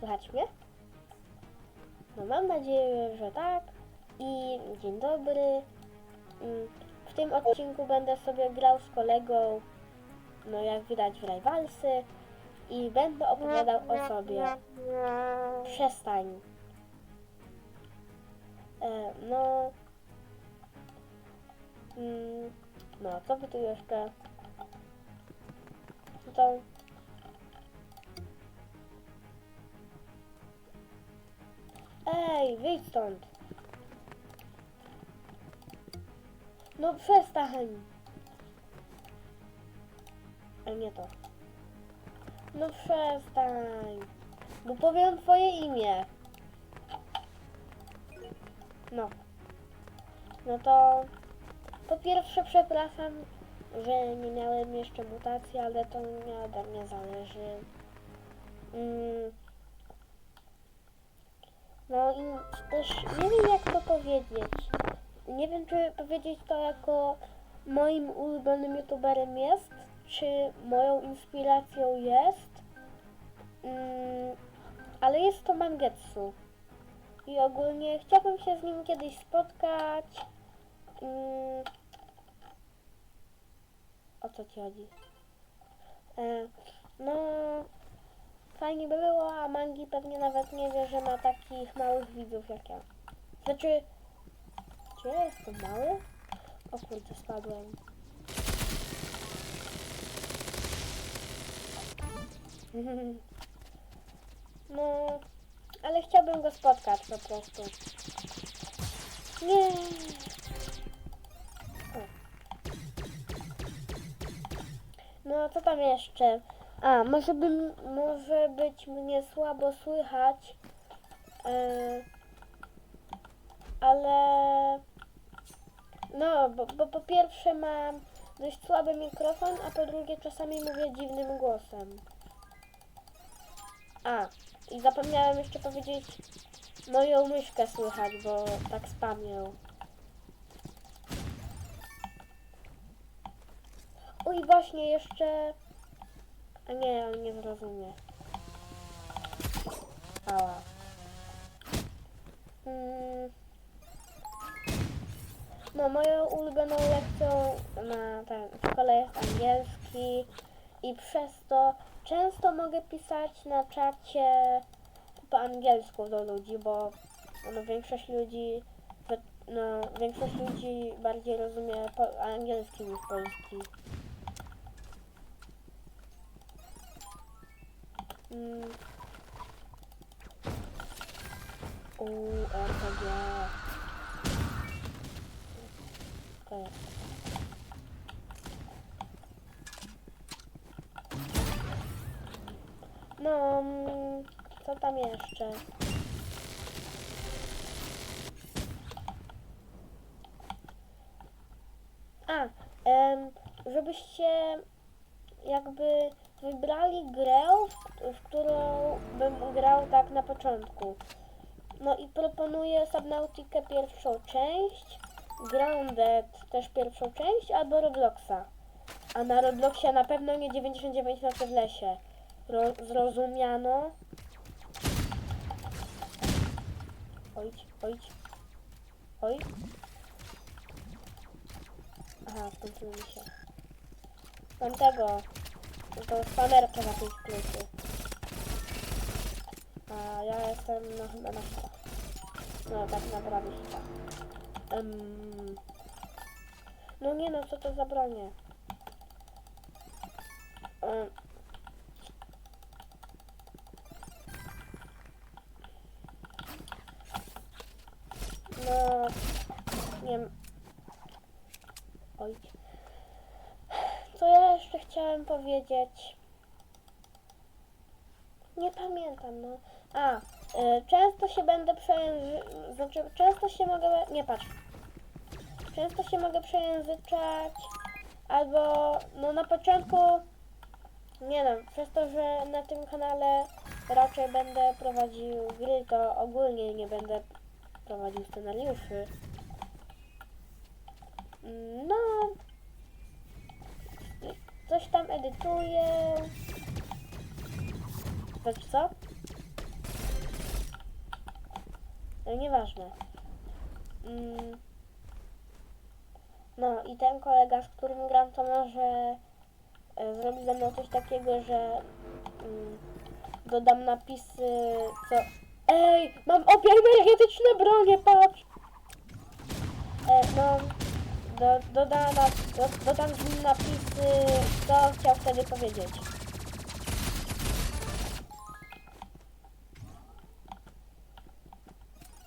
Słychać mnie? No mam nadzieję, że tak. I dzień dobry. Mm, W tym odcinku będę sobie grał z kolegą, no jak widać w Rivalsy i będę opowiadał o sobie. Przestań. E, no. Mm, no, co by tu jeszcze? No to. Ej, wyjdź stąd. No przestań. A nie to. No przestań. Bo powiem twoje imię. No. No to po pierwsze przepraszam, że nie miałem jeszcze mutacji, ale to nie ode mnie zależy. Mm. No i też nie wiem jak to powiedzieć. Nie wiem czy powiedzieć to jako moim ulubionym youtuberem jest, czy moją inspiracją jest. Mm, ale jest to Mangetsu. I ogólnie chciałabym się z nim kiedyś spotkać. Mm, o co ci chodzi? E, no, fajnie by było, a Mangi pewnie nawet nie wie, że ma takich małych widzów jak ja. Znaczy, czy ja jestem mały? O kurde, spadłem. No, ale chciałbym go spotkać po prostu. Nie. No, co tam jeszcze? A, może bym, może być mnie słabo słychać, e, ale no, bo, bo po pierwsze mam dość słaby mikrofon, a po drugie czasami mówię dziwnym głosem. A, i zapomniałem jeszcze powiedzieć, moją myszkę słychać, bo tak spamię. Oj, właśnie jeszcze... A nie, on nie zrozumie. Ała. Mm. No, moją ulubioną lekcją na ten, w szkole jest angielski i przez to często mogę pisać na czacie po angielsku do ludzi, bo no, większość ludzi no, większość ludzi bardziej rozumie angielski niż polski. Mm. U, RPG. Jest. No, co tam jeszcze? A, em, żebyście jakby wybrali grę, w, którą bym grał tak na początku. No i proponuję Subnautikę pierwszą część, Grounded też pierwszą część, albo Robloxa. A na Robloxie na pewno nie 99 nocy w lesie. Ro zrozumiano? Oj, oj, oj. Aha, skończyło mi się. Mam tego. To spamerkę na tej sklepie. A ja jestem no chyba na chyba. No tak naprawdę chyba. Um, no nie no, co to za bronie? Um, no, nie wiem. Oj. Co ja jeszcze chciałem powiedzieć? Nie pamiętam, no. A, y, często się będę przejęzy... Znaczy, często się mogę... Nie patrz. Często się mogę przejęzyczać, albo, no na początku, nie wiem, przez to, że na tym kanale raczej będę prowadził gry, to ogólnie nie będę prowadził scenariuszy. No, coś tam edytuję. Wiesz co? ale nieważne. Mm. No i ten kolega, z którym gram, to może e, zrobi ze mną coś takiego, że mm, dodam napisy, co... Ej, mam obie energetyczne bronie, patrz! E, no, do, dodam, do, dodam napisy, co chciał wtedy powiedzieć.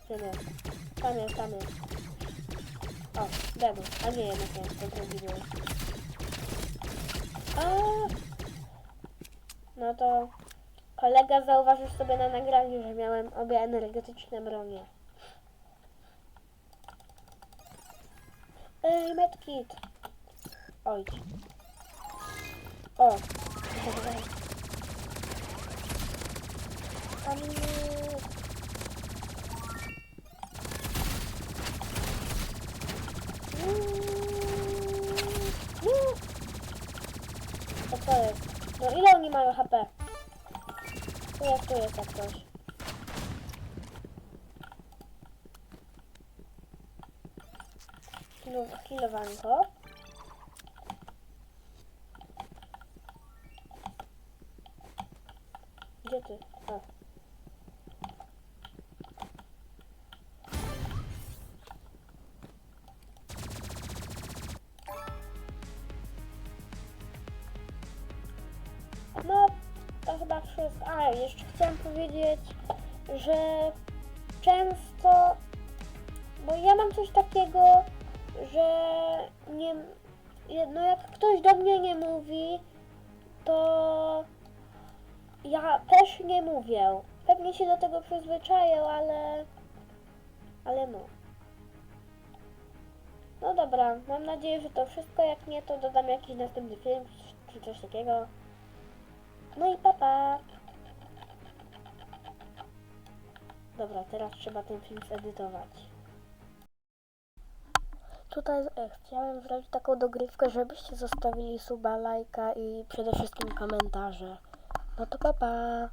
Gdzie nie? Tam jest, tam jest. O, Demo. A nie, jednak nie, to drugi. No to kolega zauważył sobie na nagraniu, że miałem obie energetyczne bronie. Ej, medkit. Oj. O. To co jest? No ile oni mają HP? Tu jest, tu jest jak coś. Kilowanko. Gdzie ty? O. No, to chyba wszystko. A, jeszcze chciałam powiedzieć, że często, bo ja mam coś takiego, że nie, no jak ktoś do mnie nie mówi, to ja też nie mówię. Pewnie się do tego przyzwyczaję, ale, ale no. No dobra, mam nadzieję, że to wszystko. Jak nie, to dodam jakiś następny film czy coś takiego. No i papa. Dobra, teraz trzeba ten film zedytować. Tutaj e, chciałem zrobić taką dogrywkę, żebyście zostawili suba, lajka i przede wszystkim komentarze. No to papa.